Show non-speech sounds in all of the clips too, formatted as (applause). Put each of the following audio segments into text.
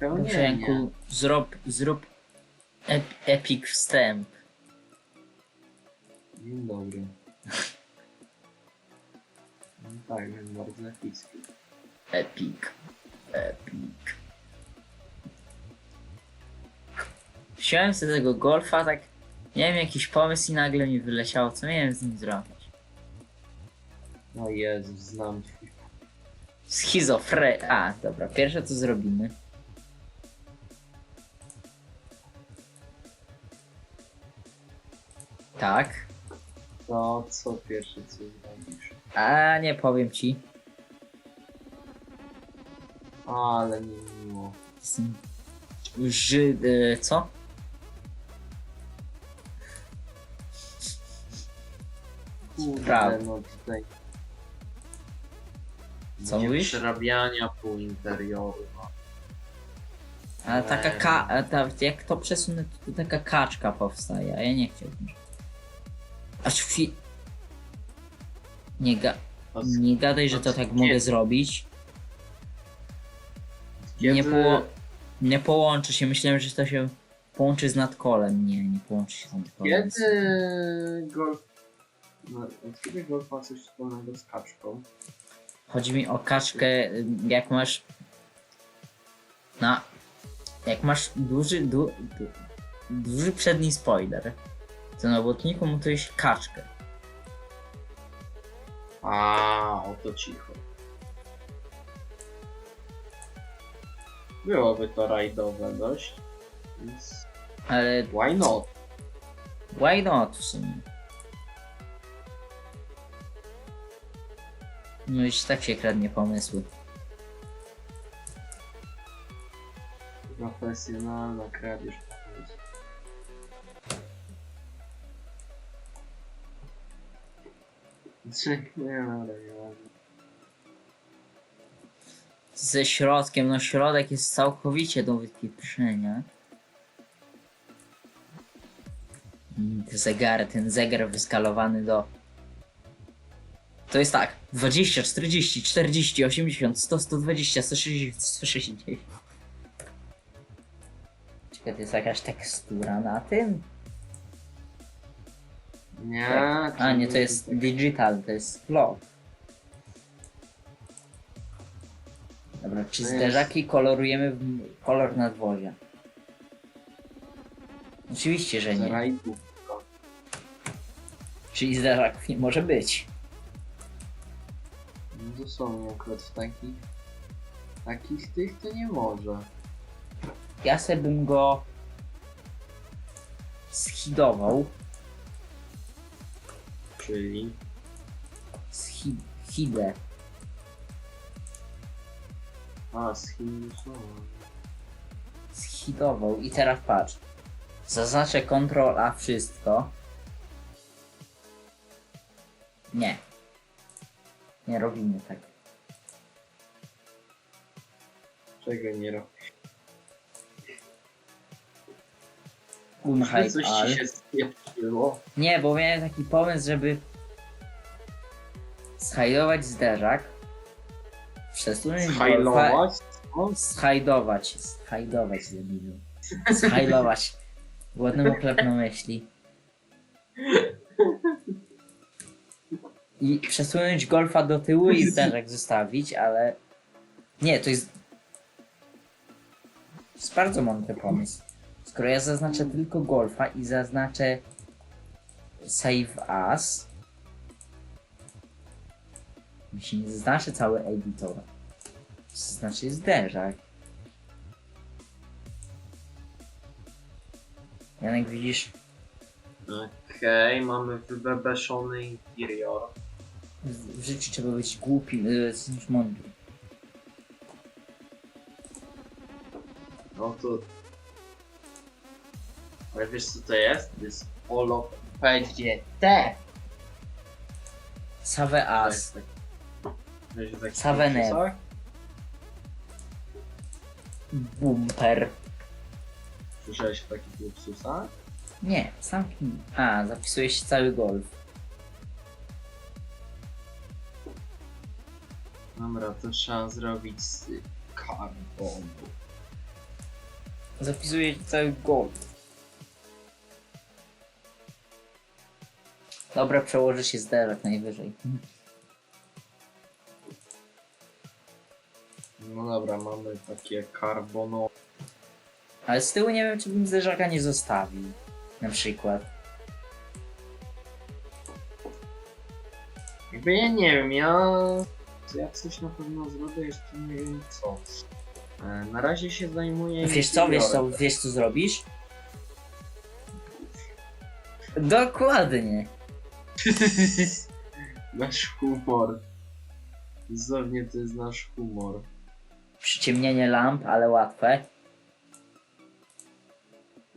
Dobrzeńku, zrób, zrób ep, epic wstęp. Dzień dobry. No tak, więc bardzo epicki. Epic. Epic. Wziąłem sobie tego golfa, tak miałem jakiś pomysł i nagle mi wyleciało, co miałem z nim zrobić. O Jezus, znam twój... Schizofre... A, dobra, pierwsze co zrobimy. Tak. To co pierwsze co zrobisz? A nie powiem ci. Ale nie miło. Jestem Żyd... e, co? Kurde, Prawda. no tutaj... Co Będzie mówisz? Przerabiania pół interioru, no. Ale taka ka... a Ta, jak to przesunę, to, taka kaczka powstaje, a ja nie chciałbym. Aż chwi... Nie, ga... Nie gadaj, że to tak mogę zrobić. Nie, poło... nie połączy się, myślałem, że to się połączy z nadkolem. Nie, nie połączy się z nadkolem. Kiedy golf... No, od kiedy golf ma coś wspólnego z kaczką? Chodzi mi o kaczkę, jak masz. Na. Jak masz duży, du, du, duży przedni spoiler, to na botniku montujesz kaczkę. A, oto cicho. Byłoby to rajdowe dość, więc Ale why not? why not w sumie? No już tak się kradnie pomysły. Profesjonalna kradzież Ze środkiem, no środek jest całkowicie do wypieprzenia. Mm, Te zegary, ten zegar wyskalowany do... To jest tak, 20, 40, 40, 80, 100, 120, 160, 160. Czekaj, to jest jakaś tekstura na tym? Nie, A nie, to jest digital, to jest flow. Dobra, czy To jest- zderzaki kolorujemy w kolor nadwozia? Oczywiście, że nie. Czyli zderzaków nie może być. No dosłownie akurat w takich... Takich tych to nie może. Ja sobie bym go schidował. Czyli... A, z Chin są. Schidował. I teraz patrz. Zaznaczę Ctrl A wszystko. Nie. Nie robimy tak. Czego nie robię? Unhide Coś ci się spieprzyło. Nie, bo miałem taki pomysł, żeby schajdować zderzak. Przesunąć golfa. Hajlować? Co? Schajdować. Schajdować debilu. Schajlować. Ładnemu na myśli. I przesunąć golfa do tyłu i zderzak zostawić, ale... Nie, to jest... To jest bardzo mądry pomysł. Skoro ja zaznaczę tylko golfa i zaznaczę save as, mi się nie zaznaczy cały editor. Zaznaczy zderzak. Janek widzisz, Okej, mamy wybebeszony interior. w życiu trzeba być głupi, niż mądry. No to... Ale wiesz co to jest? To jest Olo PGT. Save as. tak- taki Savenev. procesor. Bumper. Słyszałeś o takich luksusach? Nie, sam kim. A, zapisuje się cały golf. Dobra, to trzeba zrobić z karbonu. Zapisuję cały gold. Dobra, przełoży się zderzak najwyżej. No dobra, mamy takie karbonowe. Ale z tyłu nie wiem, czy bym zderzaka nie zostawił. Na przykład. Jakby ja nie wiem, ja... Ja coś na pewno zrobię, jeszcze nie wiem co. E, Na razie się zajmuję... Wiesz co, wiesz co, wiesz co zrobisz? Dokładnie. (laughs) nasz humor. Dosłownie to jest nasz humor. Przyciemnienie lamp, ale łatwe.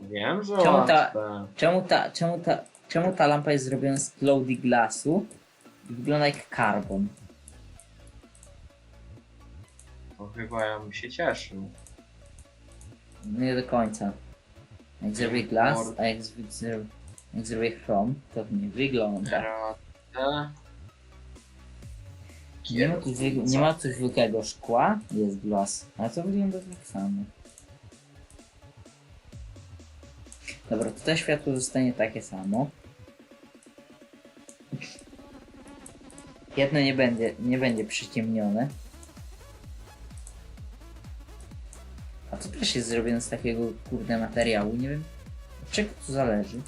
Wiem, że Czemu ta- łatwe. Czemu ta, czemu ta, czemu ta lampa jest zrobiona z cloudy glassu? i Wygląda jak karbon. To chyba ja bym się cieszył. Nie do końca. Jak zrobię glass, a jak, z- zro- jak zrobię chrom, to nie wygląda. Nie ma, tu nie ma tu zwykłego szkła, jest glass, ale to wygląda tak samo. Dobra, tutaj światło zostanie takie samo. Jedno nie będzie, nie będzie przyciemnione. A to też jest zrobione z takiego kurde materiału, nie wiem od czego to zależy.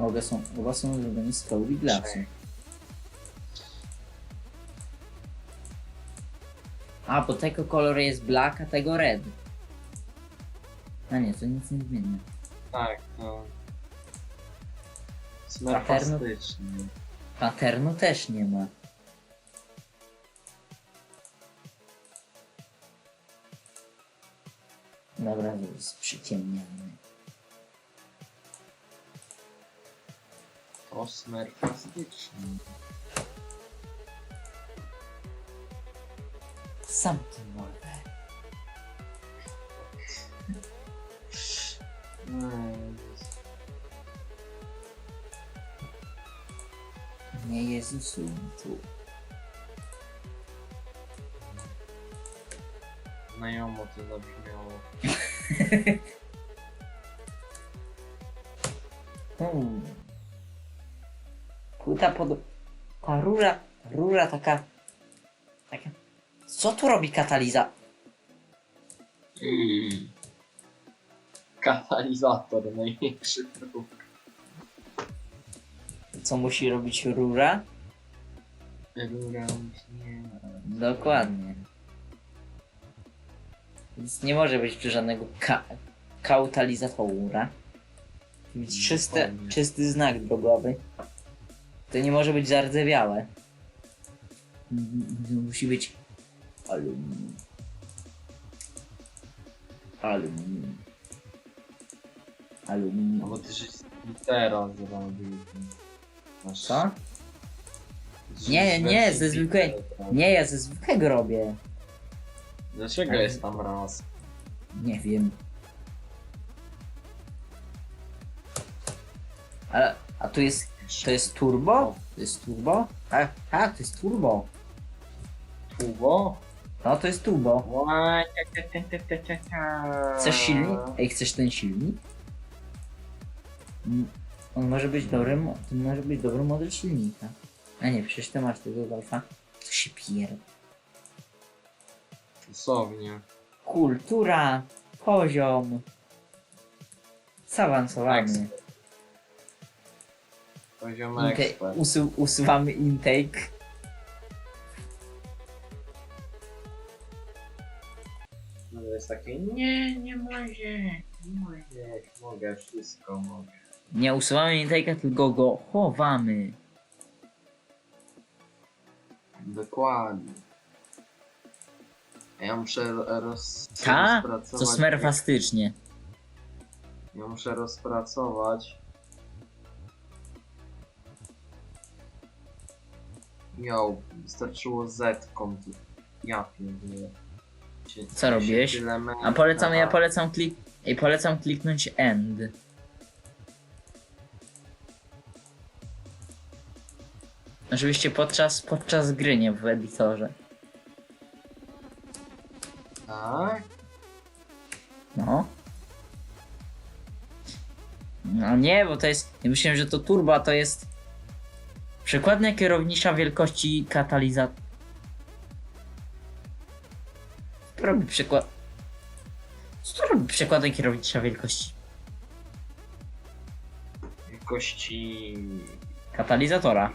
Oba są, oba są zrobione z cloudy glassu. A, bo tego kolor jest black, a tego red. A nie, to nic nie zmienia. Tak, to... Smerfastycznie. Patternu też nie ma. Dobra, to jest przyciemniamy. To smerfastycznie. Sam to mordę. Mm, Nie Jezusu tu. Znajomo to zabrzmiało. Hmm. Płyta pod... Ta rura, rura taka... Taka... Co tu robi kataliza? Mm. Katalizator, największy (laughs) próg. Co musi robić rura? Rura nie ma. Dokładnie. Więc nie może być tu żadnego ka kautalizatora. Czyste, czysty znak drogowy. To nie może być zardzewiałe. Musi być aluminium. Aluminium. No Aluminium. bo ty żeś litera zrobił. Masz- Co? żeś Nie, nie, ze zwykłej- zrobił. Nie, ja ze zwykłego robię. Dlaczego Ale- jest tam raz? Nie wiem. Ale, a tu jest, to jest turbo? To jest turbo? Tak, tak, to jest turbo. Tubo? No, to jest turbo. Chcesz silnik? Ej, chcesz ten silnik? Mm, On może być dobry, mo- to może być dobry model silnika. A nie, przecież ty masz tego golfa. To się pier... Dosłownie. Kultura, poziom. Zaawansowany. Poziom Intake, ekspert. usu, usuwamy intake. No to jest takie, nie, nie mogę, nie mogę, mogę, wszystko mogę. Nie usuwamy intake'a, tylko go chowamy. Dokładnie. Ja muszę roz... Ta? rozpracować... To smerfastycznie. Ja muszę rozpracować... Jo, wystarczyło Z kontu. Ja pierdolę. Się- Co się robiłeś? tyle me- A polecam, ja polecam klik... Ej, polecam kliknąć end. Oczywiście podczas, podczas gry, nie w editorze. Tak? No. No nie, bo to jest. Ja myślałem, że to turbo, a to jest. Przekładnia kierownicza wielkości katalizatora. Co robi przekład. Co robi przekładnia kierownicza wielkości Jakości... katalizatora?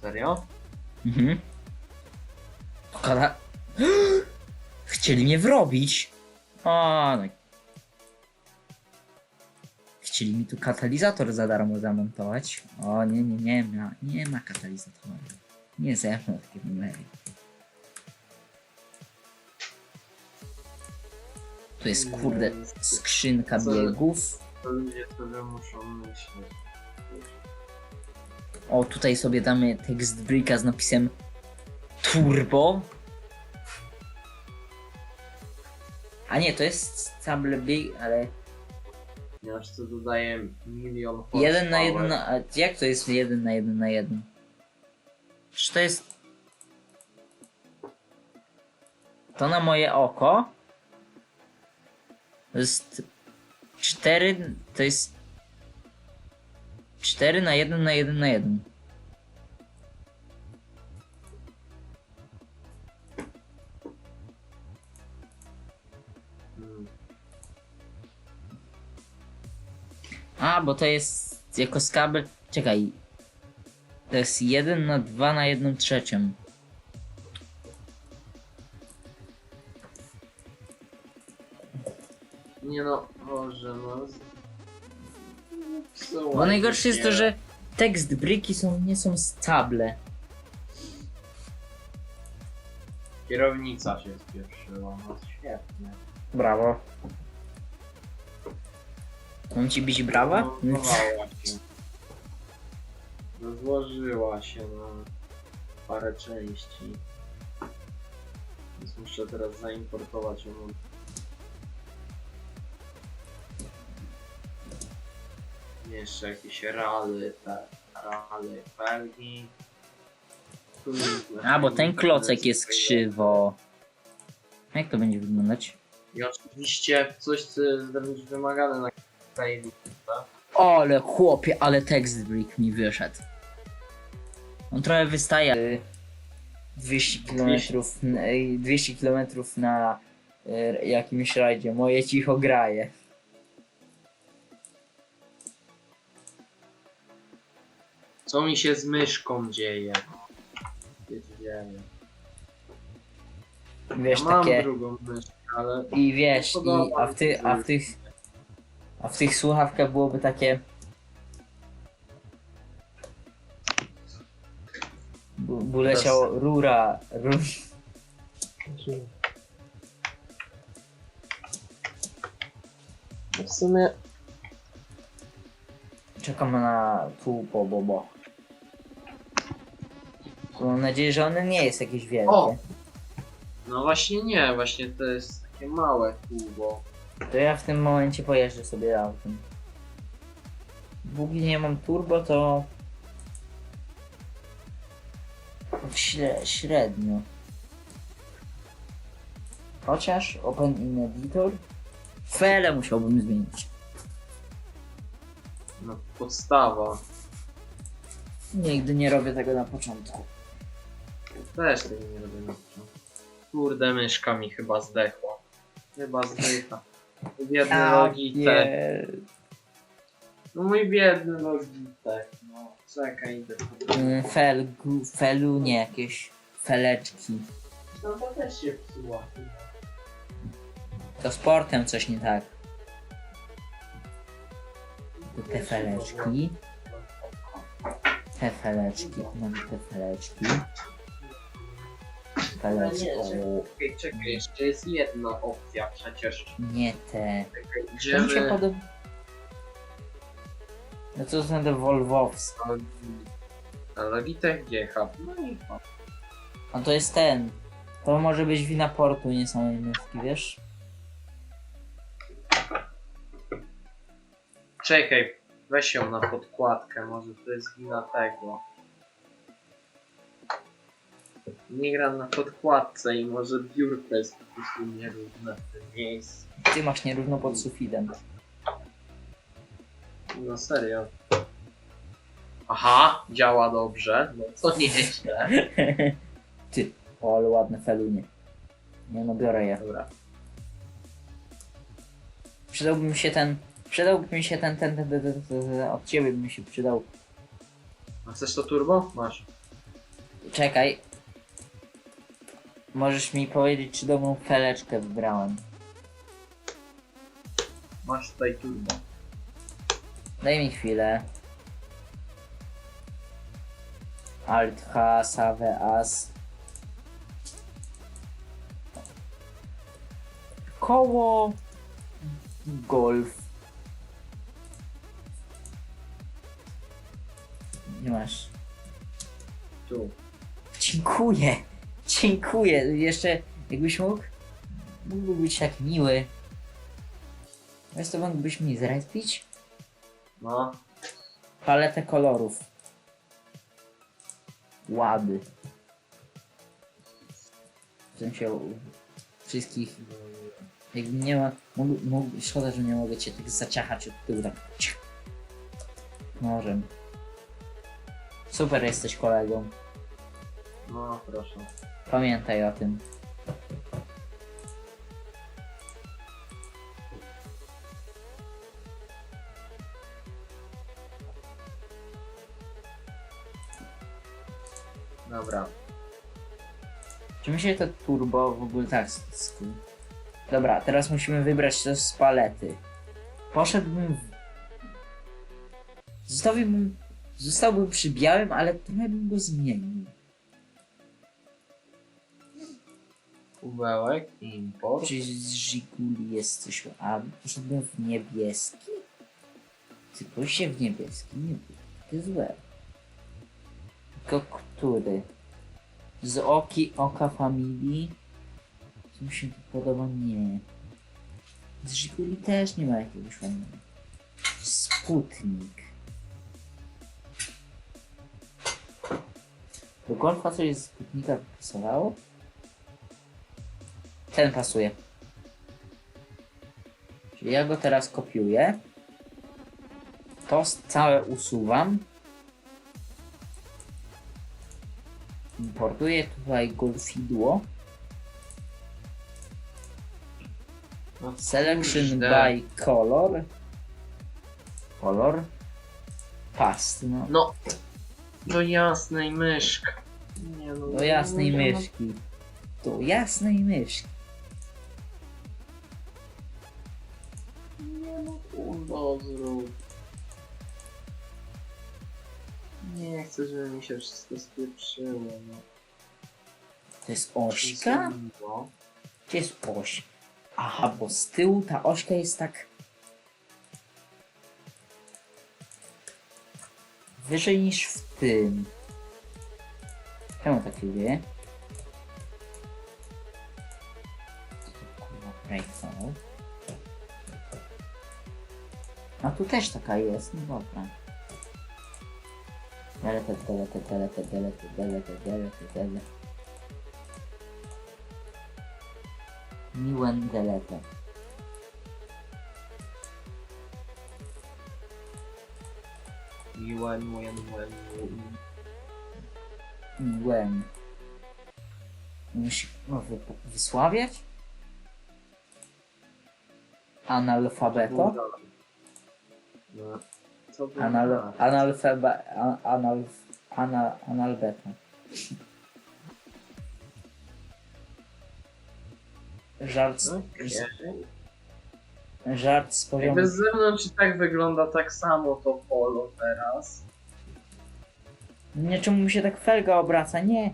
Serio? Mhm. (gasps) Chcieli mnie wrobić. O, no. Chcieli mi tu katalizator za darmo zamontować. O, nie, nie, nie ma, nie ma katalizatora. Nie ze mną w takim numery. Tu jest, kurde, skrzynka biegów. To ludzie sobie muszą myśleć. O, tutaj sobie damy tekst bricka z napisem Turbo. A nie, to jest Stable Big, ale Ponieważ to dodaje milion jeden na jeden a Jak to jest jeden na jeden na jeden? Czy to jest... To na moje oko to jest 4, to jest 4 na 1 na 1 na 1. Mm. A, bo to jest jako skabel. Czekaj. To jest 1 na 2 na 1 trzecią. Nie no, może no. Bo najgorsze jest to, że tekst briki są, nie są stable. Kierownica się spieprzyła, no świetnie. Brawo. Mam ci bić brawa? Zmontowała się. Rozłożyła się na parę części. Więc muszę teraz zaimportować ją. Jeszcze jakieś rally, te rally, felgi. A, bo ten klocek jest krzywo. Jak to będzie wyglądać? I oczywiście coś, co jest wręcz wymagane na krainie. Ale chłopie, ale tekst brick mi wyszedł. On trochę wystaje. y, 200 km, 200 km na y, jakimś rajdzie. Moje cicho graje. Co mi się z myszką dzieje? Dzieje? Wiesz, mam takie. drugą myszkę, ale I wiesz, i, a, w ty, a, w tych, a w tych słuchawkach byłoby takie. Bu- leciał rura. Ru... w sumie Czekam na tu po bobo. Mam nadzieję, że one nie jest jakieś wielkie. O! No właśnie nie, właśnie to jest takie małe kubo. To ja w tym momencie pojeżdżę sobie autem. Póki nie mam turbo, to... Śre średnio. Chociaż Open in Editor Fele musiałbym zmienić. No podstawa. Nigdy nie robię tego na początku. Też tego nie robię na początku. Kurde, myszka mi chyba zdechła. Chyba zdycha. Biedny Logitech. No mój biedny Logitech. No czekaj, idę po Mm, Fel, gu, felu, nie jakieś feleczki. No to też się psuła. To sportem coś nie tak. Te feleczki. Te feleczki, tu mamy te feleczki. Feleczki, o, Czekaj, czekaj, jeszcze jest jedna opcja przecież. nie te. To mi się Idziemy... podoba. No to są te Volvowskie. A Logitech GH. No i o. To jest ten. To może być wina portu, nie samej myszki, wiesz? Czekaj, weź ją na podkładkę, może to jest wina tego. Nie gram na podkładce i może biurko jest po prostu nierówne w tym miejscu. Ty masz nierówno pod sufitem. No serio. Aha, działa dobrze. No co nieźle. (laughs) Ty, o ale ładne felunie. Nie no, biorę je. Dobra. Przydałby mi się ten, przydałby mi się ten, ten, ten, ten, ten, ten, ten od ciebie by mi się przydał. A chcesz to turbo? Masz. Czekaj. Możesz mi powiedzieć, czy dobrą feleczkę wybrałem. Masz tutaj turbo. Daj mi chwilę. Alt H, Save As. Koło. Golf. Nie masz. Tu. Dziękuję. Dziękuję. Jeszcze jakbyś mógł. Mógłby być tak miły. Wiesz to mógłbyś mi zrespić? No. Paletę kolorów. Łady. W sensie u- wszystkich. Jakby nie ma. Mógł, mógł, szkoda, że nie mogę cię tak zaciachać od tyłu. Tak. ciach. Nożem. Super jesteś kolegą. No, proszę. Pamiętaj o tym. Dobra. Czy mi się to turbo w ogóle tak z- Dobra, teraz musimy wybrać to z palety. Poszedłbym w... Zostawiłbym... Zostałbym przy białym, ale trochę bym go zmienił. Kubełek, import. Czy z Żiguli jest coś... A, poszedłbym w niebieski? Tylko się w niebieski nie było. Takie złe. Tylko który? Z Oki, Oka Familii? Co mi się tu podoba? Nie. Z Żiguli też nie ma jakiegoś fajnego. Sputnik. Do golfa coś z Sputnika pasowało? Ten pasuje. Czyli ja go teraz kopiuję. To całe usuwam. Importuję tutaj golfidło. No, Selection by color. Kolor. Past, no. No. Do jasnej myszka. Nie no. Do jasnej no, myszki. Do jasnej myszki. Zrób. Nie chcę, żeby mi się wszystko spieprzyło, no. To jest ośka? No. Gdzie jest oś? Aha, bo z tyłu ta ośka jest tak... Wyżej niż w tym. Czemu tak się tu też taka jest, no dobra. Delete, delete, delete, delete, delete, delete, delete. Miłen delete. Miłem, miłem, miłem, miłem. Miłem. Musi no, wy, wysławiać? Analfabeto? No. Co by Anal, na- analfebe, an, anal, ana, analbeta. Żart, z, Okej. żart z poziomu... Jakby z zewnątrz i tak wygląda tak samo to polo teraz. Nie, czemu mi się tak felga obraca? Nie.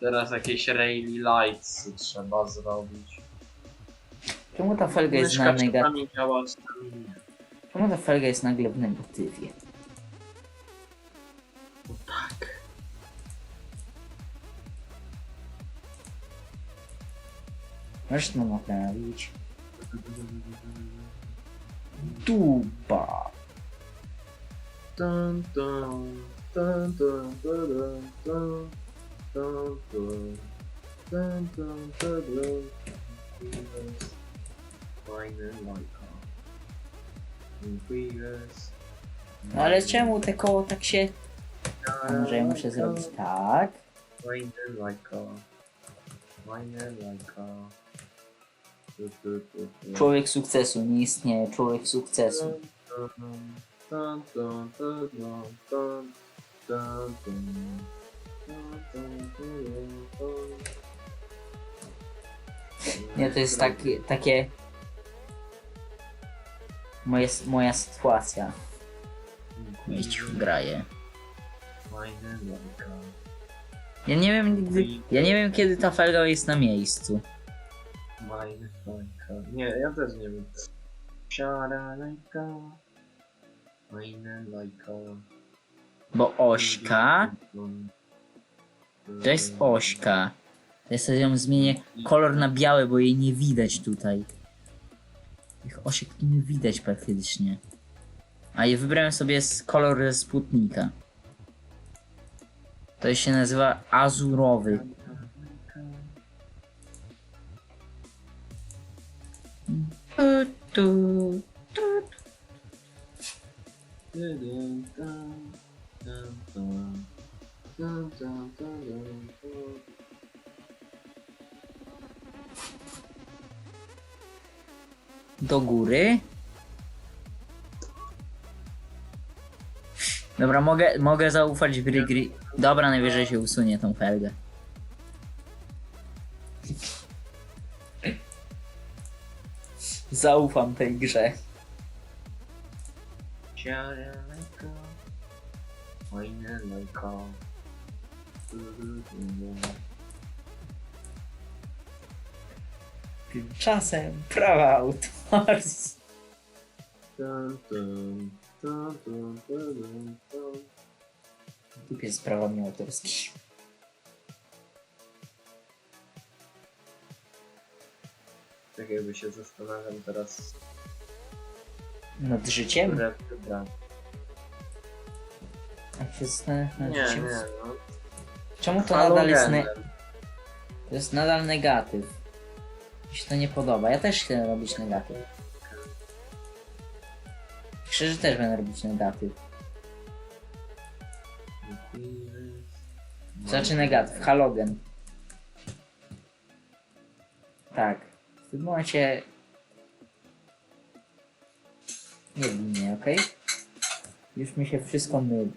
Teraz jakieś Rayleigh Lights trzeba zrobić. Czemu ta felga jest na Myszka negatywie? czasami działa. Czemu ta felga jest nagle w negatywie? No tak. Możesz to naprawić. Duba. Dun, dun, dun, dun, dun, dun, dun, Fajne lajka. No ale czemu te koło tak się... Może ja muszę zrobić tak. Fajne lajka. Fajne lajka. Tu, tu, tu, tu. Człowiek sukcesu, nie istnieje człowiek sukcesu. Dun, dun, dun, dun. Dun, dun, dun, dun. Nie, to jest takie, takie... Moje, moja sytuacja. Mieć graje. Fajne lajka. Ja nie wiem nigdy... Ja nie wiem kiedy ta felga jest na miejscu. Fajne lajka. Nie, ja też nie wiem. Siara lajka. Fajne lajka. Bo ośka... To jest ośka. Ja sobie ją zmienię kolor na biały, bo jej nie widać tutaj. Tych osiek tu nie widać praktycznie. A je wybrałem sobie z kolor ze Sputnika. To się nazywa azurowy. Tu, tu, tu. Do góry? Dobra, mogę, mogę zaufać Brigri. Dobra, najwyżej się usunie tą felgę. Zaufam tej grze. Ziarenko, moje lejko. Tymczasem prawa autorskie. Dupie z prawami autorskimi. Tak jakby się zastanawiam teraz, Nad życiem? które wybrać. Jak się zastanawiam nad Nie, życiem. nie, no. Czemu to nadal jest, ne- to jest nadal negatyw? Mi się to nie podoba. Ja też chcę robić negatyw. Szczerze też będę robić negatyw. Znaczy negatyw, halogen. Tak. W tym momencie... Nie bij mnie, okej? Już mi się wszystko myli.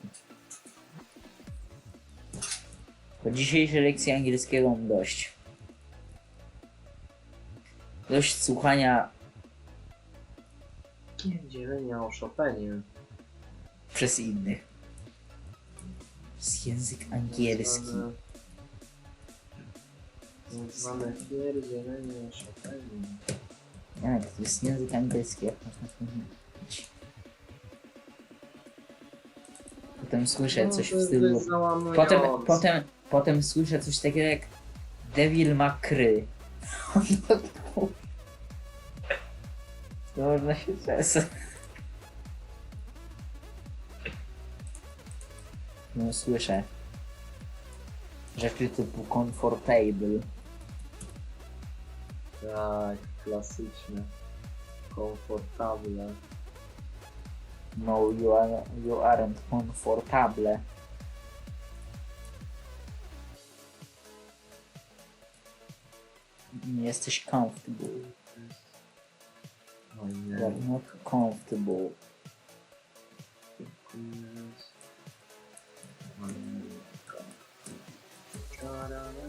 Po dzisiejszej lekcji angielskiego mam dość. Dość słuchania Dzielenia o Chopinie. przez innych. Z język angielski. Tak zwane pierdzielenie o Chopinie. Jak to jest język angielski, jak można to mówić? Potem słyszę coś w stylu. Potem, potem, potem słyszę coś takiego jak Devil Macry. To można się czesać. No słyszę. Rzeczy typu comfortable. Tak, klasyczne. Komfortable. No, you, are, you aren't comfortable. Nie jesteś comfortable. You are not comfortable.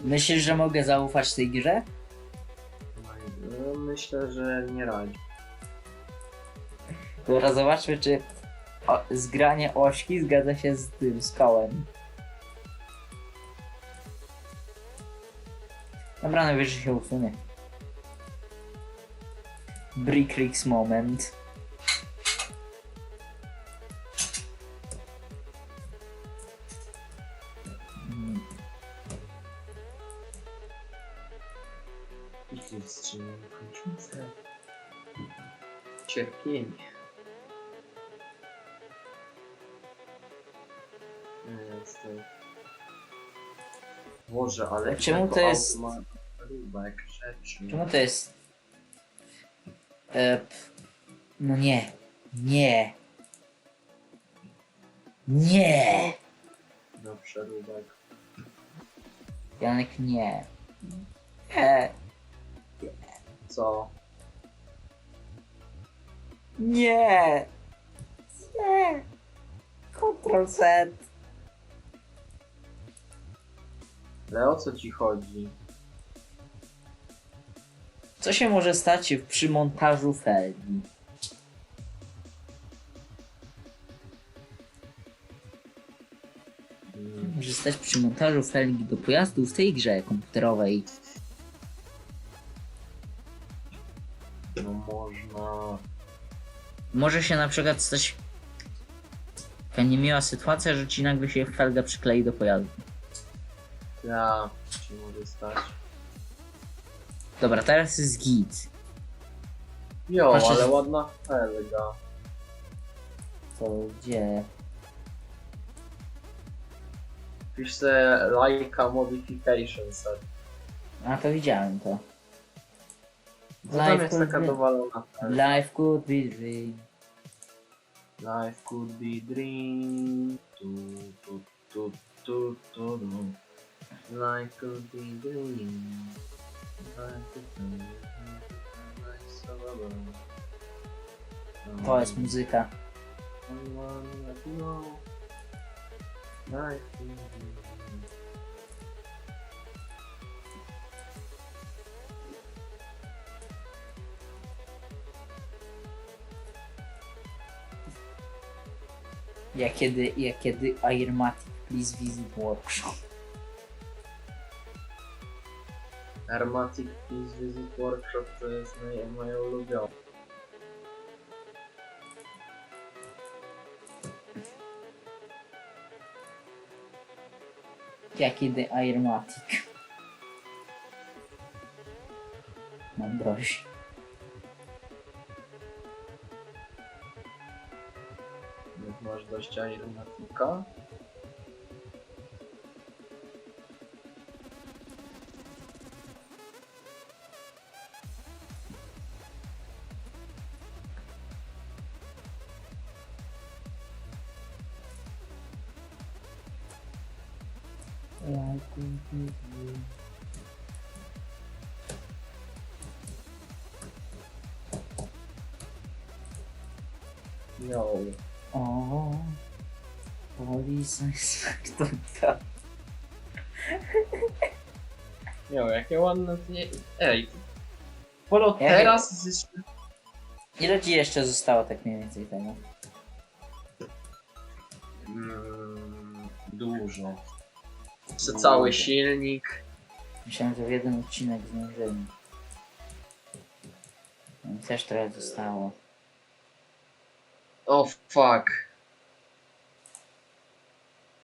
Myślisz, że mogę zaufać tej grze? No, myślę, że nie radzi. Teraz zobaczmy, czy o, zgranie ośki zgadza się z tym, z kołem. Dobra, najwyżej się usunie. Moment. Cierpienie. Jestem. Boże, ale Czemu to jest- ma Rubek rzeczy. Czemu to jest... E, p- no nie. Nie. Nie. No przeróbek. Janek nie. Nie. Co? Nie. Nie. Ctrl Z. Ale o co ci chodzi? Co się może stać przy montażu felgi? Może stać przy montażu felgi do pojazdu w tej grze komputerowej. No można. Może się na przykład stać taka niemiła sytuacja, że ci nagle się felga przyklei do pojazdu. Ja ci może stać. Dobra, teraz jest git. Jo, Patrzę, ale że- ładna felga. To gdzie? Pisz sobie Leica Modification Set. A to widziałem to. Co tam Life jest taka could be- dowalona? Life could be dream. Life could be dream. Tu, tu, tu, tu, tu, tu. Life could be dream. Life could be dream. Life so alone. To jest muzyka. Someone let you know. Life could be dream. Ja kiedy, ja kiedy Airmatic please visit workshop. Armatic Peace Visit Workshop to jest moje, moje ulubione. Ja kiedy Airmatic. Mam broś. Jak masz dość aeronatika. No. O, Police Inspector. Jo, jakie ładne nie... Ej. Polo Ja- teraz jest... Ile ci jeszcze zostało tak mniej więcej tego? Mm, dużo. Jeszcze cały silnik. Myślałem, że w jeden odcinek zdążymy. No też trochę zostało. O fuck.